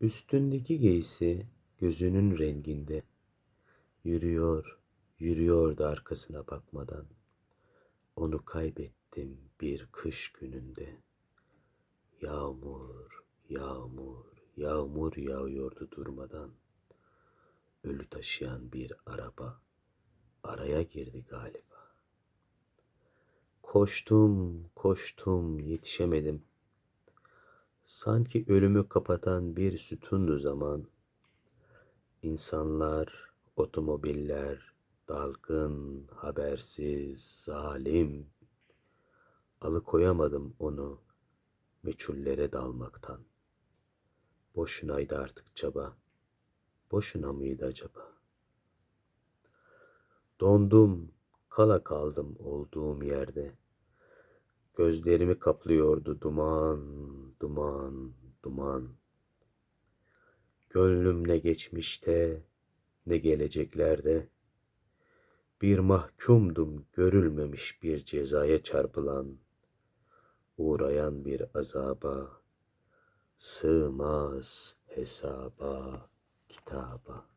Üstündeki giysi gözünün renginde. Yürüyor, yürüyordu arkasına bakmadan. Onu kaybettim bir kış gününde. Yağmur, yağmur, yağmur yağıyordu durmadan. Ölü taşıyan bir araba araya girdi galiba. Koştum, koştum, yetişemedim. Sanki ölümü kapatan bir sütundu zaman. İnsanlar, otomobiller, dalgın, habersiz, zalim. Alıkoyamadım onu meçhullere dalmaktan. Boşunaydı artık çaba. Boşuna mıydı acaba? Dondum, kala kaldım olduğum yerde. Gözlerimi kaplıyordu duman, duman, duman. Gönlüm ne geçmişte, ne geleceklerde. Bir mahkumdum görülmemiş bir cezaya çarpılan, uğrayan bir azaba, sığmaz hesaba, kitaba.